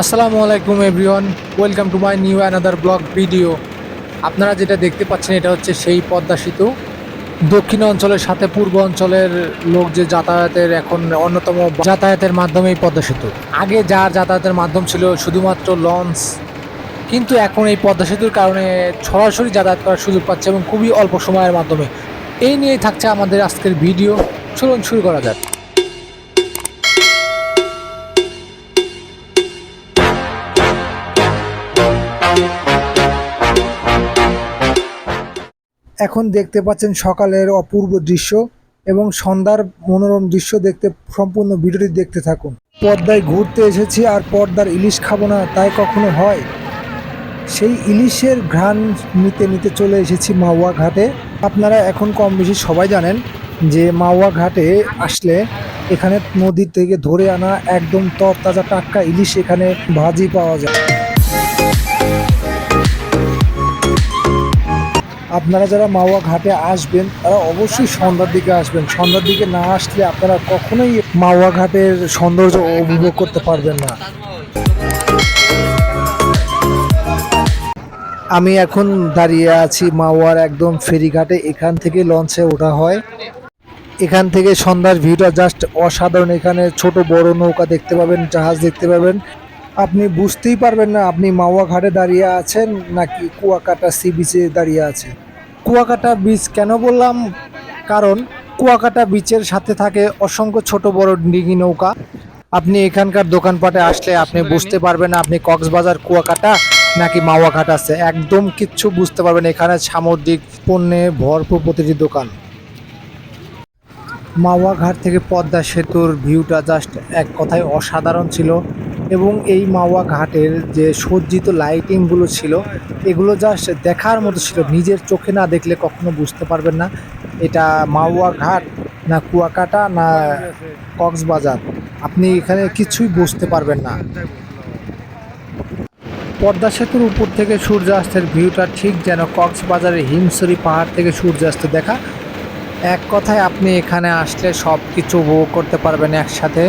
আসসালামু আলাইকুম everyone, welcome to my new another blog video. আপনারা যেটা দেখতে পাচ্ছেন, এটা হচ্ছে সেই পদ্মা সেতু। দক্ষিণ অঞ্চলের সাথে পূর্ব অঞ্চলের লোক যে যাতায়াতের এখন অন্যতম যাতায়াতের মাধ্যমে এই পদ্মা সেতু। আগে যার যাতায়াতের মাধ্যম ছিল শুধুমাত্র লঞ্চ, কিন্তু এখন এই পদ্মা সেতুর কারণে সরাসরি যাতায়াত করার সুযোগ পাচ্ছে এবং খুবই অল্প সময়ের মাধ্যমে। এই নিয়েই থাকছে আমাদের আজকের ভিডিও। চলুন শুরু করা যাক। এখন দেখতে পাচ্ছেন সকালের অপূর্ব দৃশ্য এবং সন্ধ্যার মনোরম দৃশ্য দেখতে, সম্পূর্ণ ভিডিওটি দেখতে থাকুন। পদ্মায় ঘুরতে এসেছি আর পর্দার ইলিশ খাব না, তাই কখনো হয়। সেই ইলিশের ঘ্রাণ নিতে নিতে চলে এসেছি মাওয়া ঘাটে। আপনারা এখন কম বেশি সবাই জানেন যে মাওয়া ঘাটে আসলে এখানে নদীর থেকে ধরে আনা একদম তরতাজা টাটকা ইলিশ এখানে ভাজি পাওয়া যায়। আপনারা যারা মাওয়া ঘাটে আসবেন, তারা অবশ্যই সন্ধ্যার দিকে আসবেন। সন্ধ্যার দিকে না আসলে আপনারা কখনোই মাওয়া ঘাটের সৌন্দর্য উপভোগ করতে পারবেন না। আমি এখন দাঁড়িয়ে আছি মাওয়ার একদম ফেরিঘাটে, এখান থেকে লঞ্চে ওঠা হয়। এখান থেকে সন্ধ্যার ভিউটা জাস্ট অসাধারণ। এখানে ছোট বড় নৌকা দেখতে পাবেন, জাহাজ দেখতে পাবেন। আপনি বুঝতেই পারবেন না আপনি মাওয়া ঘাটে দাঁড়িয়ে আছেন নাকি কুয়াকাটা সি বিচে দাঁড়িয়ে আছেন কুয়াকাটা বিচ কেন বললাম? কারণ কুয়াকাটা বিচের সাথে থাকে অসংখ্য ছোট বড় ডিঙি নৌকা। আপনি এখানকার দোকানপাটে আসলে আপনি বুঝতে পারবেন না আপনি কক্সবাজার কুয়াকাটা নাকি মাওয়া ঘাট আছে। একদম কিচ্ছু বুঝতে পারবেন এখানে সামুদ্রিক পণ্যে ভরপুর প্রতিটি দোকান। মাওয়া ঘাট থেকে পদ্মা সেতুর ভিউটা জাস্ট এক কথায় অসাধারণ ছিল। এবং এই মাওয়া ঘাটের যে সজ্জিত লাইটিংগুলো ছিল, এগুলো জাস্ট দেখার মতো ছিল। নিজের চোখে না দেখলে কখনো বুঝতে পারবেন না এটা মাওয়া ঘাট না কুয়াকাটা না কক্সবাজার। আপনি এখানে কিছুই বুঝতে পারবেন না। পদ্মা সেতুর উপর থেকে সূর্যাস্তের ভিউটা ঠিক যেন কক্সবাজারের হিমসরি পাহাড় থেকে সূর্যাস্ত দেখা। এক কথায় আপনি এখানে আসলে সব কিছু উপভোগ করতে পারবেন একসাথে।